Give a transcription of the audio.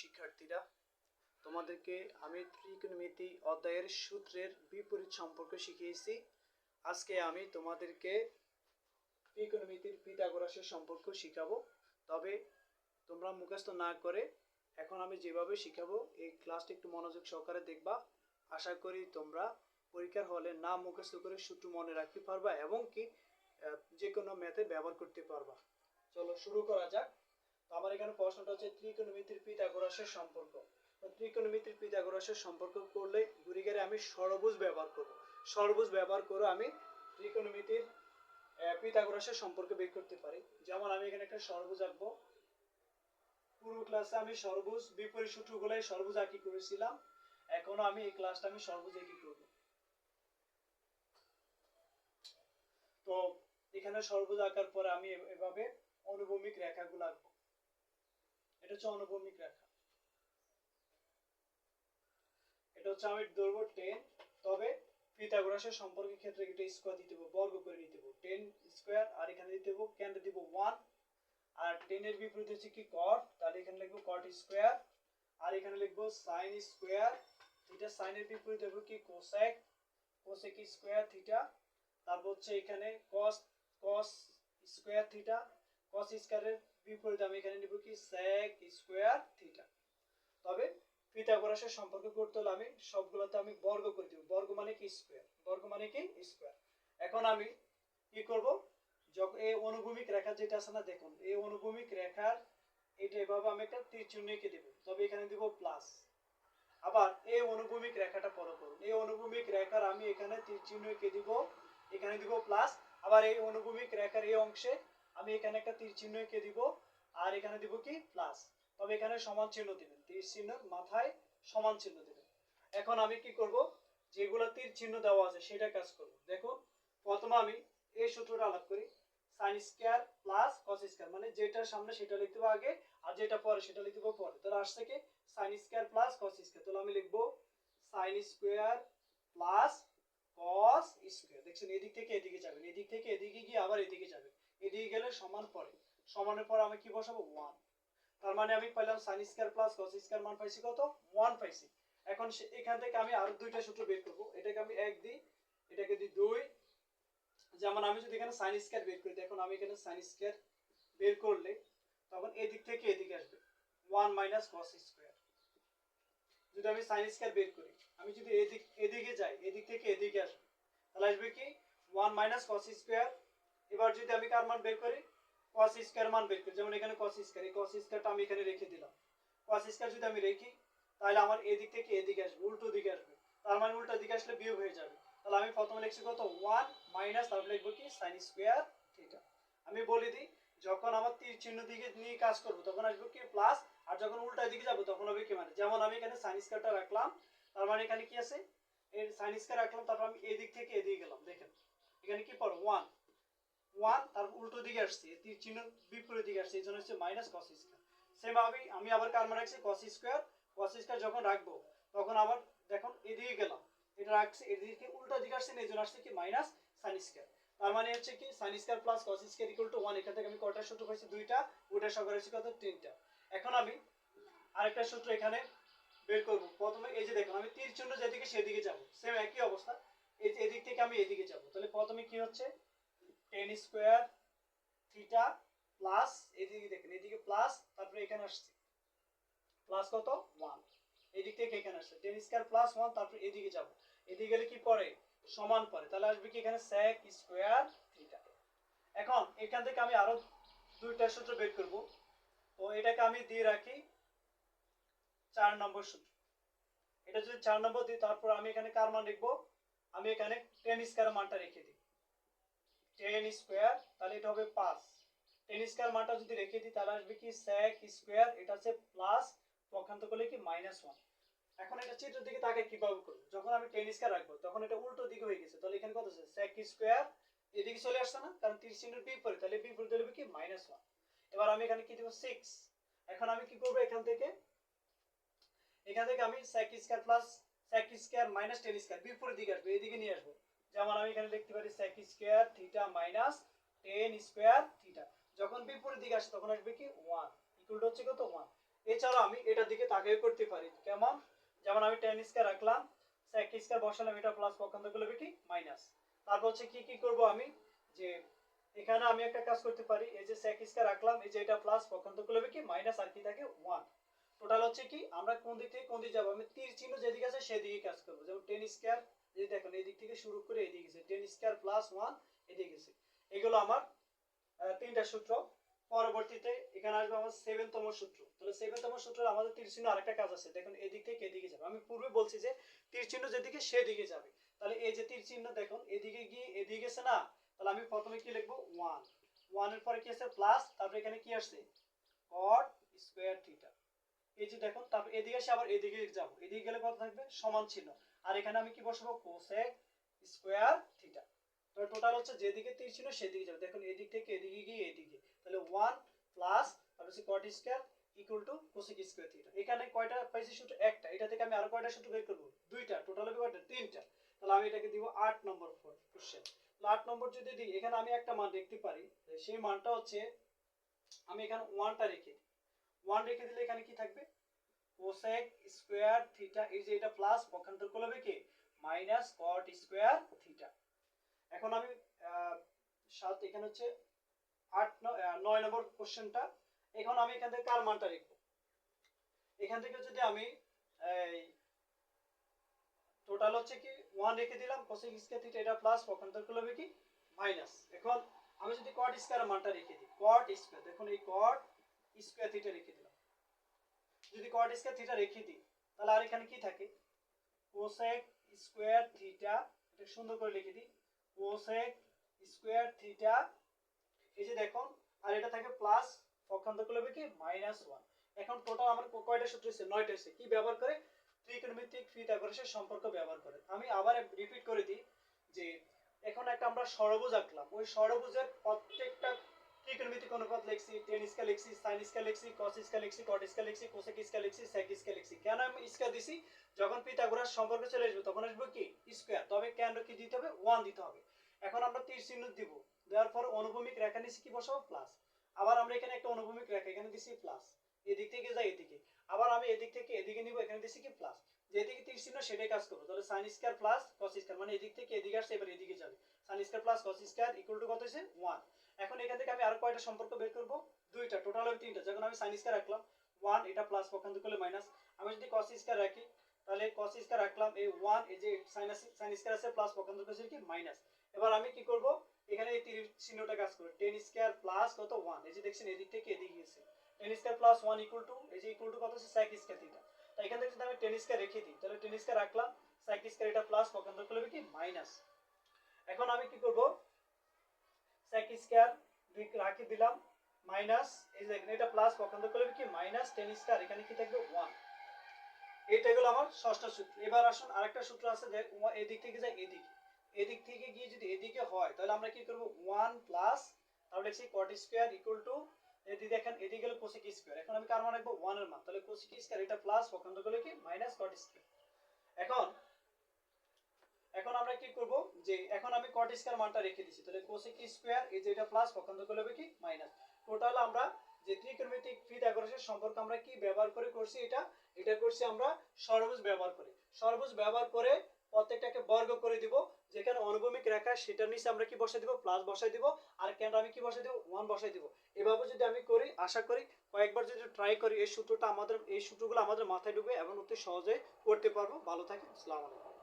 শিক্ষার্থীরা, তোমাদেরকে আমি ত্রিকোণমিতি অধ্যায়ের সূত্রের বিপরীত সম্পর্ক শিখিয়েছি। আজকে আমি তোমাদেরকে ত্রিকোণমিতির পিথাগোরাসের সম্পর্ক শিখাবো। তবে তোমরা মুখস্থ না করে এখন আমি যেভাবে শিখাবো, এই ক্লাসটি একটু মনোযোগ সহকারে দেখবা। আশা করি তোমরা পরীক্ষার হলে না মুখস্থ করে সূত্র মনে রাখতে পারবা এবং কি যে কোনো ম্যাথে ব্যবহার করতে পারবা। চলো শুরু করা যাক। আমার এখানে প্রশ্নটা হচ্ছে ত্রিকোণমিতির পিথাগোরাসের সম্পর্ক। ত্রিকোণমিতির পিথাগোরাসের সম্পর্ক করলে গুরিগারে আমি সর্বভুজ ব্যবহার করব। সর্বভুজ ব্যবহার করে আমি ত্রিকোণমিতির পিথাগোরাসের সম্পর্ক বের করতে পারি। যেমন আমি এখানে একটা সর্বভুজ আঁকবো। পুরো ক্লাসে আমি সর্বভুজ, বিপরীত সূত্রগুলাই সর্বভুজ আঁকি করেছিলাম। এখনও আমি এই ক্লাসটা আমি সর্বভুজ আঁকি করব। তো এখানে সর্বভুজ আঁকার পরে আমি এভাবে অনুভূমিক রেখাগুলো আঁকবো। এটা হচ্ছে অনুভূমিক রেখা। এটা হচ্ছে আমি ধরবো টেন তবে পিথাগোরাসের সম্পর্কের ক্ষেত্রে এটা স্কোয়ার দিতে বর্গ করে নিতে টেন স্কোয়ার আর এখানে দিতে হবে, কেন্দ্রে দিব ওয়ান আর টেনের বিপরীত হচ্ছে কি কট তাহলে এখানে লিখব কট স্কোয়ার আর এখানে লিখব সাইন স্কোয়ার থিটা সাইনের বিপরীত হবে কি কোসেক কোসেক স্কোয়ার থিটা তারপর হচ্ছে এখানে কস কস স্কোয়ার থিটা কস স্কোয়ারের বিপরীত আমি এখানে নিব কি sec স্কোয়ার থিটা তবে করতে হলে আমি সবগুলোতে আমি বর্গ করে বর্গ মানে কি বর্গ মানে কি এখন আমি কি করব? যখন এই অনুভূমিক রেখা যেটা আছে না, দেখুন, এই অনুভূমিক রেখার এটা এভাবে আমি একটা তীর চিহ্ন এঁকে দেবো। তবে এখানে দিব প্লাস আবার এই অনুভূমিক রেখাটা পরো করুন। এই অনুভূমিক রেখার আমি এখানে তীর চিহ্ন এঁকে দিব। এখানে দিব প্লাস আবার এই অনুভূমিক রেখার এই অংশে আমি এখানে একটা তীর চিহ্ন এঁকে দিব, আর এখানে দিব কি? প্লাস তবে এখানে সমান চিহ্ন দিবেন। তীর চিহ্ন মাথায় সমান চিহ্ন দিবেন। এখন আমি কি করব? যেগুলো তীর চিহ্ন দেওয়া আছে সেটা কাজ করব। দেখুন, প্রথমে আমি এই সূত্রটা আলাপ করি। Sine square plus cos square মানে যেটার সামনে সেটা লিখতে হবে আগে, আর যেটা পরে সেটা লিখতে হবে পরে। তাহলে আসছে কি? Sine square plus cos square তাহলে আমি লিখব sine square plus cos square দেখছেন, এদিক থেকে এদিকে যাবেন। এদিক থেকে এদিকে গিয়ে আবার এদিকে যাবে এদিকে গেলে সমান পরে সমানের পর আমি কি বসাবো? ওয়ান তার মানে আমি পাইলাম sine square plus cos square মান পাইছি কত? ওয়ান পাইছি। এখন এখান থেকে আমি আরও দুইটা সূত্র বের করব। এটাকে আমি এক দিই, এটাকে দিই দুই। যেমন আমি যদি এখানে সাইন স্কয়ার বের করি এখন আমি এখানে সাইন স্কয়ার বের করলে তখন এদিক থেকে এদিকে আসবে। ওয়ান মাইনাস কস স্কয়ার যদি আমি সাইন স্কয়ার বের করি, আমি যদি এদিক এদিকে যাই, এদিক থেকে এদিকে আসবে, তাহলে আসবে কি? ওয়ান মাইনাস কস স্কয়ার এবার যদি আমি কার মান বের করি? কস স্কয়ার মান বের করি। যেমন এখানে কস স্কয়ার এই কস স্কয়ারটা আমি এখানে রেখে দিলাম। কস স্কয়ার যদি আমি রেখি, তাহলে আমার এদিক থেকে এদিকে আসবে, উল্টো দিকে আসবে। তার মানে উল্টো দিকে আসলে বিয়োগ হয়ে যাবে। তাহলে আমি প্রথমে লিখছি কত? ওয়ান মাইনাস তারপরে লিখব কি? সাইন স্কোয়ার থিটা আমি বলে দিই, যখন আমার তীর চিহ্ন দিকে নিয়ে কাজ করব, তখন আসবে কি? প্লাস আর যখন উল্টা দিকে যাব, তখন হবে কি মানে? যেমন আমি এখানে সাইন স্কোয়ারটা রাখলাম, তার মানে এখানে কি আছে? এর সাইন স্কোয়ার রাখলাম, তারপর আমি এদিক থেকে এদিকে গেলাম, দেখেন। এখানে কি পড়ো? ওয়ান ওয়ান, তারপর উল্টো দিকে আসছে তীর চিহ্ন বিপরীত দিকে আসছে, এই জন্য হচ্ছে মাইনাস কস স্কোয়ার সেম আমি আমি আবার কার মান রাখছি? কস স্কোয়ার কস স্কোয়ার যখন রাখব, তখন আবার দেখুন এদিকে গেলাম, এটা রাখছে, এদিকে উল্টো দিকে আসছে, এই জন্য আসছে কি মাইনাস সাইন স্কোয়ার তার মানে হচ্ছে কি sine square plus cos square equal to one এখান থেকে আমি কয়টা সূত্র পাইছি? দুইটা ওইটা সহকারে হচ্ছে কত? তিনটা। এখন আমি আরেকটা সূত্র এখানে বের করব। প্রথমে এই যে দেখুন, আমি তীর চিহ্ন যেদিকে সেদিকে যাব। সেম একই অবস্থা। এই যে এদিক থেকে আমি এদিকে যাব। তাহলে প্রথমে কি হচ্ছে? টেন স্কোয়ার থিটা প্লাস এদিকে দেখেন, এদিকে প্লাস তারপরে এখানে আসছে। প্লাস কত? ওয়ান এদিক থেকে এখানে আসছে। টেন স্কোয়ার প্লাস ওয়ান তারপরে এদিকে যাব। এদিকে গেলে কি পড়ে? সমান পড়ে। তাহলে আসবে কি এখানে? sec স্কোয়ার থিটা এখন এখান থেকে আমি আরও দুইটা সূত্র বের করব। তো এটাকে আমি দিয়ে রাখি চার নম্বর সূত্র। এটা যদি চার নম্বর দিই, তারপর আমি এখানে কার মান লিখব? আমি এখানে টেন স্কোয়ার মানটা রেখে দিই। টেন স্কোয়ার তাহলে এটা হবে পাঁচ। টেন স্কোয়ার মানটা যদি রেখে দিই, তাহলে আসবে কি sec স্কোয়ার এটা হচ্ছে প্লাস করলে কি মাইনাস ওয়ান এখন এটা দিকে তাকে কীভাবে করব? যখন আমি টেন স্কোয়ার রাখব, তখন এটা উল্টো দিকে হয়ে গেছে। তাহলে এখানে কত আছে? sec স্কোয়ার এদিকে চলে আসছে না? কারণ তীর চিহ্নের বিপরীত, তাহলে কি মাইনাস ওয়ান এবার আমি এখানে কি দেবো? সিক্স এখন আমি কি করব এখান থেকে? এখান থেকে আমি sec square plus sec square minus tan square দিকে আসবে, এদিকে নিয়ে আসব। যেমন আমি এখানে লিখতে পারি sec square theta minus tan square theta যখন বিপরীত দিকে আসে, তখন আসবে কি? ওয়ান ইকুয়াল হচ্ছে কত? ওয়ান এছাড়া আমি এটার দিকে তাকিয়ে করতে পারি। কেমন? যেমন আমি টেন স্কয়ার রাখলাম সেক স্কয়ার বসালাম, এটা প্লাস পক্ষান্তর করলে কি? মাইনাস তারপর হচ্ছে কি কি করব আমি? যে এখানে আমি একটা কাজ করতে পারি, এই যে সেক স্কয়ার রাখলাম, এই যে এটা প্লাস পক্ষান্তর করলে কি? মাইনাস আর কি থাকে? ওয়ান টোটাল হচ্ছে কি? আমরা কোন দিক থেকে কোন দিকে যাব? আমি তীর চিহ্ন যেদিকে আছে, সেদিকে কাজ করব। যেমন টেন স্কয়ার এই দেখুন, এই দিক থেকে শুরু করে টেন স্কয়ার প্লাস ওয়ান এগুলো আমার তিনটা সূত্র। পরবর্তীতে এখানে আসবে আমার সেভেনতম সূত্র। তাহলে সেভেনতম আমাদের তীর চিহ্ন আরেকটা কাজ আছে। দেখুন এদিক থেকে এদিকে যাবে। আমি পূর্বে বলছি যে তীর চিহ্ন যেদিকে সেদিকে যাবে। তাহলে এই যে তীর চিহ্ন দেখুন, এদিকে গিয়ে এদিকে গেছে না? তাহলে আমি প্রথমে কি লিখব? ওয়ান ওয়ানের পরে কি আছে? প্লাস তারপরে এখানে কি আসছে? কট স্কোয়ার থিটা এই যে দেখুন, তারপর এদিকে এসে আবার এদিকে যাব। এদিকে গেলে কত থাকবে? সমান চিহ্ন। আর এখানে আমি কি বসাবো? কোসেক স্কোয়ার থিটা তো টোটাল হচ্ছে যেদিকে তীর ছিল সেদিকে যাবে। দেখুন, এদিক থেকে এদিকে গিয়ে এদিকে। তাহলে ওয়ান প্লাস তারপর হচ্ছে cot square equal to cosec square theta এখানে কয়টা পাইছি সূত্র একটা? এটা থেকে আমি আরও কয়টা সূত্র বের করব? দুইটা। টোটাল হবে কয়টা? তিনটা। তাহলে আমি এটাকে দিব আট নম্বর কোশ্চেন আট নম্বর যদি দিই, এখানে আমি একটা মান দেখতে পারি। সেই মানটা হচ্ছে, আমি এখানে ওয়ানটা রেখে ওয়ান রেখে দিলে এখানে কি থাকবে? কোসেক স্কোয়ার থিটা এই যে এটা প্লাস পক্ষান্তর করলে হবে কি? মাইনাস কট স্কোয়ার থিটা এখন আমি সাত, এখানে হচ্ছে আট নয় নম্বর কোশ্চেনটা এখন আমি এখান থেকে কার মানটা লিখব? এখান থেকে যদি আমি, এই টোটাল হচ্ছে কি ওয়ান রেখে দিলাম কোসেক স্কোয়ার থিটা এটা প্লাস পক্ষান্তর করলে হবে কি? মাইনাস এখন আমি যদি কট স্কোয়ার মানটা রেখে দিই কট স্কোয়ার দেখুন এই কট স্কোয়ার থিটা রেখে দিলাম। যদি কট স্কোয়ার থিটা রেখে দিই, তাহলে আর এখানে কি থাকে? কোসেক স্কোয়ার থিটা এটা সুন্দর করে লিখে দিই। কোসেক স্কোয়ার থিটা এই যে দেখুন আর এটা থাকে প্লাস পক্ষান্তর করলে কি? মাইনাস ওয়ান এখন টোটাল আমার কয়টা সূত্র হচ্ছে নয়টা হচ্ছে কি ব্যবহার করে? ত্রিকোণমিতিক ফিতাগোরাসের সম্পর্ক ব্যবহার করে। আমি আবার রিপিট করে দিই যে, এখন একটা আমরা ষড়ভুজ আঁকলাম। ওই ষড়ভুজের প্রত্যেকটা ত্রিকোণমিতিক অনুপাত লিখছি টেন স্কেল লিখছি সাইন স্কেল লিখছি কস স্কেল লিখছি কট স্কেল লিখছি কোসেক স্কেল লিখছি সেক স্কেল লিখছি কেন আমি স্কেল দিছি? যখন পিথাগোরাস সম্পর্ক চলে আসবে, তখন আসবে কি? স্কোয়ার। তবে কেন্দ্র কি দিতে হবে? ওয়ান দিতে হবে। এখন আমরা তীর চিহ্ন দিব। দেওয়ার পর অনুভূমিক রেখা নিচে কি বসাবো? প্লাস। আবার আমরা এখানে একটা অনুভূমিক রেখা এখানে দিছি, প্লাস। এদিক থেকে যাই এদিকে। আবার আমি এদিক থেকে এদিকে নিব, এখানে দিছি কি? প্লাস। যেদিকে তীর চিহ্ন, সেটাই কাজ করব। তাহলে sine square plus cos square মানে এদিক থেকে এদিকে আসছে, এবার এদিকে যাবে। Sine square plus cos square equal to কত হচ্ছে ওয়ান এখন এখান থেকে আমি আরও কয়টা সম্পর্ক বের করব? দুইটা টোটাল হবে তিনটা। যখন আমি সাইন রাখলাম ওয়ান এটা প্লাস পক্ষান্তর করলে মাইনাস আমি যদি কস রাখি, তাহলে কস রাখলাম এই ওয়ান এই যে সাইন সাইন আছে প্লাস পক্ষান্তর করছে কি? মাইনাস এবার আমি কি করব? এখানে এই তীর চিহ্নটা কাজ করবে। টেন স্কয়ার প্লাস কত? ওয়ান এই যে দেখছেন, এদিক থেকে এদিকে গেছে tan square plus one equal to এই যে ইকুয়াল টু কত হচ্ছে? সাইক স্কয়ার থিটা তো এখান থেকে যদি আমি টেন স্কয়ার রেখে দিই, তাহলে টেন স্কয়ার রাখলাম সাইক স্কয়ার এটা প্লাস পক্ষান্তর করলে কি? মাইনাস এখন আমি কি করব? সাইক স্কয়ার রাখি দিলাম মাইনাস এই যে এটা প্লাস পক্ষান্তর করলে কি? মাইনাস টেন স্কয়ার এখানে কি থাকবে? ওয়ান এটা হলো আমার ষষ্ঠ সূত্র। এবার আসুন, আরেকটা সূত্র আছে যে এদিক থেকে যায় এদিকে। এদিক থেকে গিয়ে যদি এদিকে হয়, তাহলে আমরা কি করব? ওয়ান প্লাস তাহলে লিখছি কট স্কোয়ার ইকুয়াল টু এদিকে দেখেন, এদিকে গেলে কোসেক স্কোয়ার এখন আমি কার মান রাখব? ওয়ানের মান। তাহলে কোসেক স্কোয়ার এটা প্লাস পক্ষান্তর করলে কি? মাইনাস কট স্কোয়ার এখন এখন আমরা কি করব? যে এখন আমি কট স্কোয়ার মানটা রেখে দিছি। তাহলে কোসেক স্কোয়ার এই যে এটা প্লাস পক্ষান্তর করলে হবে কি? মাইনাস টোটাল আমরা যে ত্রিকোণমিতিক ফিতাগোরাসের সম্পর্ক আমরা কি ব্যবহার করে করছি এটা? এটা করছি আমরা ষড়ভুজ ব্যবহার করে। ষড়ভুজ ব্যবহার করে প্রত্যেকটাকে বর্গ করে দিব। যেখানে অনুভূমিক রেখা, সেটার নিচে আমরা কি বসাই দিব? প্লাস বসাই দিব। আর কেন্দ্র আমি কি বসাই দিব? ওয়ান বসাই দিব। এভাবে যদি আমি করি, আশা করি কয়েকবার যদি ট্রাই করি, এই সূত্রটা আমাদের, এই সূত্রগুলো আমাদের মাথায় ঢুকবে এবং অতি সহজে করতে পারব। ভালো থাকে আসসালামু আলাইকুম।